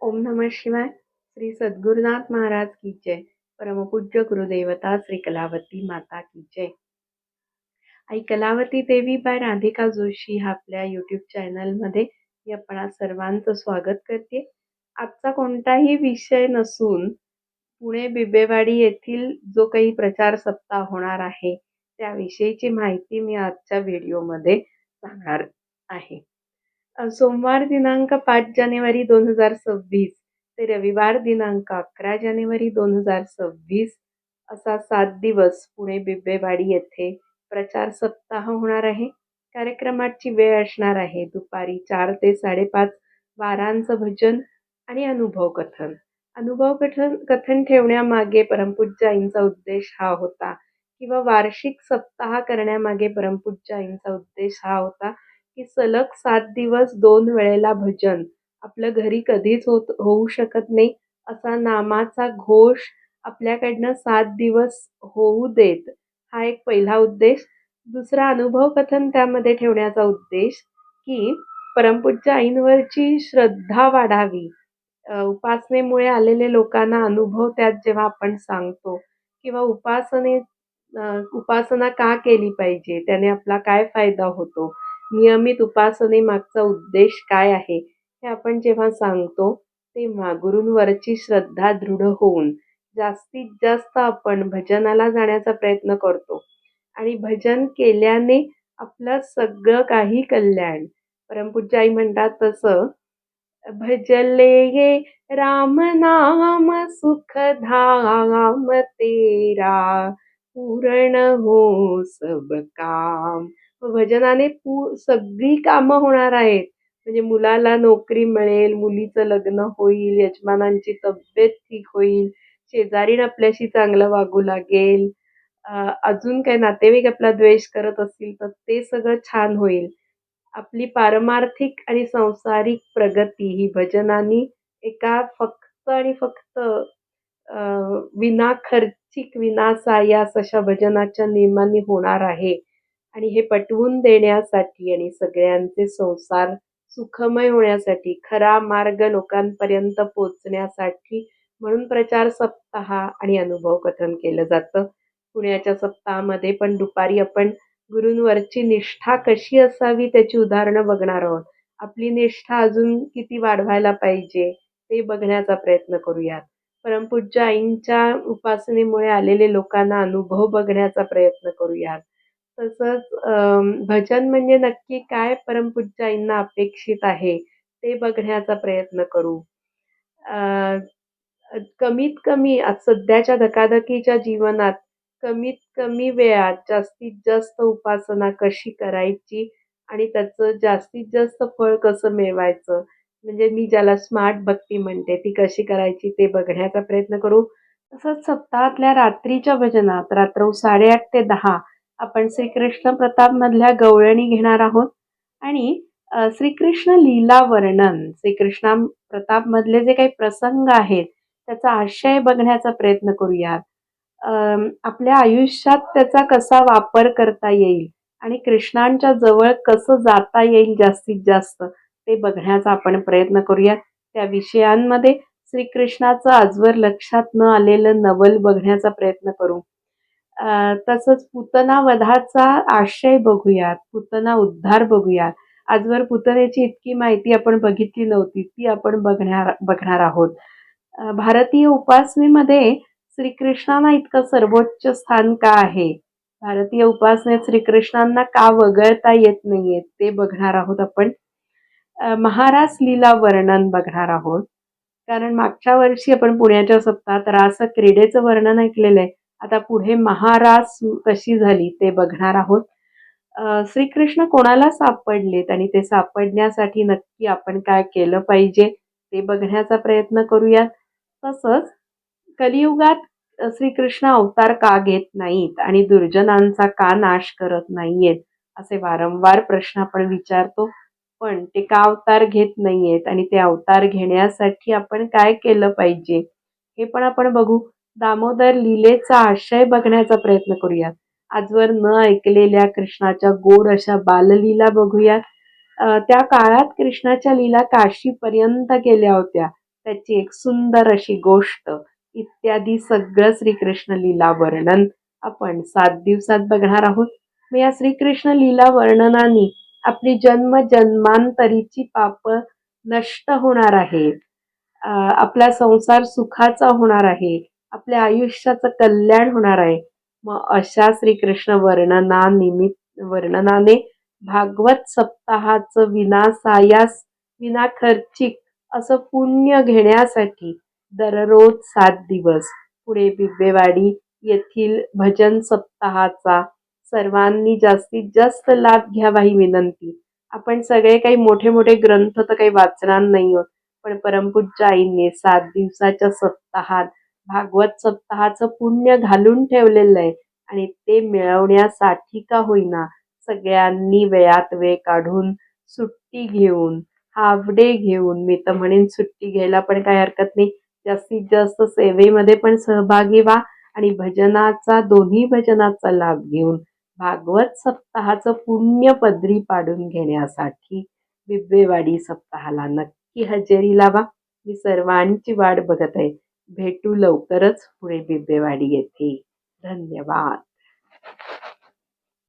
ओम नमः शिवाय. श्री सद्गुरुनाथ महाराज की जय. परमपूज्य गुरुदेवता श्री कलावती माता की जय. आई कलावती देवी बाय राधिका जोशी हा आपल्या यूट्यूब चॅनलमध्ये मी आपण सर्वांचं स्वागत करते. आजचा कोणताही विषय नसून पुणे बिबेवाडी येथील जो काही प्रचार सप्ताह होणार आहे त्याविषयीची माहिती मी आजच्या व्हिडिओमध्ये सांगणार आहे. सोमवार दिनांक पाच जानेवारी दोन हजार सव्वीस ते रविवार दिनांक अकरा जानेवारी दोन हजार सव्वीस असा सात दिवस पुणे बिब्बेवाडी येथे प्रचार सप्ताह होणार आहे. कार्यक्रमाची वेळ असणार आहे दुपारी चार ते साडेपाच वारांचं भजन आणि अनुभव कथन. अनुभव कथन कथन ठेवण्यामागे परमपूज्य आईंचा उद्देश हा होता किंवा वार्षिक सप्ताह करण्यामागे परमपूज्य आईंचा उद्देश हा होता की सलग सात दिवस दोन वेळेला भजन. आपलं घरी कधीच होत होऊ शकत नाही असा नामाचा घोष आपल्याकडनं सात दिवस होऊ देत. हा एक पहिला उद्देश. दुसरा अनुभव कथन त्यामध्ये ठेवण्याचा उद्देश की परमपूज्य आईंवरची श्रद्धा वाढावी. उपासनेमुळे आलेले लोकांना अनुभव त्यात जेव्हा आपण सांगतो किंवा उपासने उपासना का केली पाहिजे? त्याने आपला काय फायदा होतो? नियमित उपासनेमागचा उद्देश काय आहे हे आपण जेव्हा सांगतो तेव्हा गुरूंवरची श्रद्धा दृढ होऊन जास्तीत जास्त आपण भजनाला जाण्याचा प्रयत्न करतो. आणि भजन केल्याने आपलं सगळं काही कल्याण. परमपूज्य आई म्हणतात तसं भजले ये राम नाम सुख धाम तेरा पूर्ण हो सब काम. भजनाने पू सगळी कामं होणार आहेत. म्हणजे मुलाला नोकरी मिळेल मुलीचं लग्न होईल यजमानांची तब्येत ठीक होईल शेजारीण आपल्याशी चांगलं वागू लागेल. अजून काही नातेवाईक आपला द्वेष करत असतील तर ते सगळं छान होईल. आपली पारमार्थिक आणि संसारिक प्रगती ही भजनानी एका फक्त आणि फक्त विना खर्चिक विना सायास अशा भजनाच्या नियमांनी होणार आहे. आणि हे पटवून देण्यासाठी आणि सगळ्यांचे संसार सुखमय होण्यासाठी खरा मार्ग लोकांपर्यंत पोचण्यासाठी म्हणून प्रचार सप्ताह आणि अनुभव कथन केलं जातं. पुण्याच्या सप्ताहामध्ये पण दुपारी आपण गुरूंवरची निष्ठा कशी असावी त्याची उदाहरणं बघणार आहोत. आपली निष्ठा अजून किती वाढवायला पाहिजे ते बघण्याचा प्रयत्न करूयात. परमपूज्य आईंच्या उपासनेमुळे आलेले लोकांना अनुभव बघण्याचा प्रयत्न करूयात. तसंच भजन म्हणजे नक्की काय परमपूज्याईंना अपेक्षित आहे ते बघण्याचा प्रयत्न करू. कमीत कमी आज सध्याच्या धकाधकीच्या जीवनात कमीत कमी वेळात जास्तीत जास्त उपासना कशी करायची आणि त्याचं जास्तीत जास्त फळ कसं मिळवायचं म्हणजे मी ज्याला स्मार्ट भक्ती म्हणते ती कशी करायची ते बघण्याचा प्रयत्न करू. तसंच सप्ताहातल्या रात्रीच्या भजनात रात्र साडेआठ ते दहा आपण श्रीकृष्ण प्रतापमधल्या गवळणी घेणार आहोत. आणि श्रीकृष्ण लीला वर्णन श्रीकृष्णा प्रतापमधले जे काही प्रसंग आहेत त्याचा आशय बघण्याचा प्रयत्न करूयात. आपल्या आयुष्यात त्याचा कसा वापर करता येईल आणि कृष्णांच्या जवळ कसं जाता येईल जास्तीत जास्त ते बघण्याचा आपण प्रयत्न करूयात. त्या विषयांमध्ये श्रीकृष्णाचं आजवर लक्षात न आलेलं नवल बघण्याचा प्रयत्न करू. तसंच पुतना वधाचा आशय बघूयात पुतना उद्धार बघूयात. आजवर पुतनेची इतकी माहिती आपण बघितली नव्हती ती आपण बघणार बघणार आहोत. भारतीय उपासनेमध्ये श्रीकृष्णांना इतकं सर्वोच्च स्थान का आहे? भारतीय उपासनेत श्रीकृष्णांना का वगळता येत नाहीये ते बघणार आहोत आपण. महाराज लीला वर्णन बघणार आहोत. कारण मागच्या वर्षी आपण पुण्याच्या सप्ताहात रास क्रीडेचं वर्णन ऐकलेलं आहे. आता पुढे महारास कशी झाली ते बघणार आहोत. श्रीकृष्ण कोणाला सापडलेत आणि ते सापडण्यासाठी नक्की आपण काय केलं पाहिजे ते बघण्याचा प्रयत्न करूयात. तसंच कलियुगात श्रीकृष्ण अवतार का घेत नाहीत आणि दुर्जनांचा का नाश करत नाहीयेत असे वारंवार प्रश्न आपण विचारतो. पण ते का अवतार घेत नाहीयेत आणि ते अवतार घेण्यासाठी आपण काय केलं पाहिजे हे पण आपण बघू. दामोदर लीलेचा आशय बघण्याचा प्रयत्न करूयात. आजवर न ऐकलेल्या कृष्णाच्या गोड अशा बाललीला बघूयात. त्या काळात कृष्णाच्या लीला काशीपर्यंत गेल्या होत्या. त्याची एक सुंदर अशी गोष्ट इत्यादी सगळं श्रीकृष्ण लीला वर्णन आपण सात दिवसात बघणार आहोत. मग या श्रीकृष्ण लीला वर्णनाने आपली जन्म जन्मांतरीची पाप नष्ट होणार आहेत. आपला संसार सुखाचा होणार आहे. आपल्या आयुष्याचं कल्याण होणार आहे. मग अशा श्रीकृष्ण वर्णना निमित्त वर्णनाने भागवत सप्ताहाचं विनासायास विना खर्चिक असं पुण्य घेण्यासाठी दररोज सात दिवस पुढे बिब्बेवाडी येथील भजन सप्ताहाचा सर्वांनी जास्तीत जास्त लाभ घ्यावा ही विनंती. आपण सगळे काही मोठे मोठे ग्रंथ तर काही वाचणार नाही आहोत पण परमपूज्य आईने सात दिवसाच्या सप्ताहात भागवत सप्ताहाचं पुण्य घालून ठेवलेलं आहे. आणि ते मिळवण्यासाठी का होईना सगळ्यांनी वेळात वेळ काढून सुट्टी घेऊन हाफ डे घेऊन मी तर म्हणेन सुट्टी घ्यायला पण काही हरकत नाही. जास्तीत जास्त सेवेमध्ये पण सहभागी व्हा आणि भजनाचा दोन्ही भजनाचा लाभ घेऊन भागवत सप्ताहाचं पुण्य पदरी पाडून घेण्यासाठी बिब्बेवाडी सप्ताहाला नक्की हजेरी लावा. मी सर्वांची वाट बघत आहे. भेटू लवकरच पुढे बिबेवाडी येथे. धन्यवाद.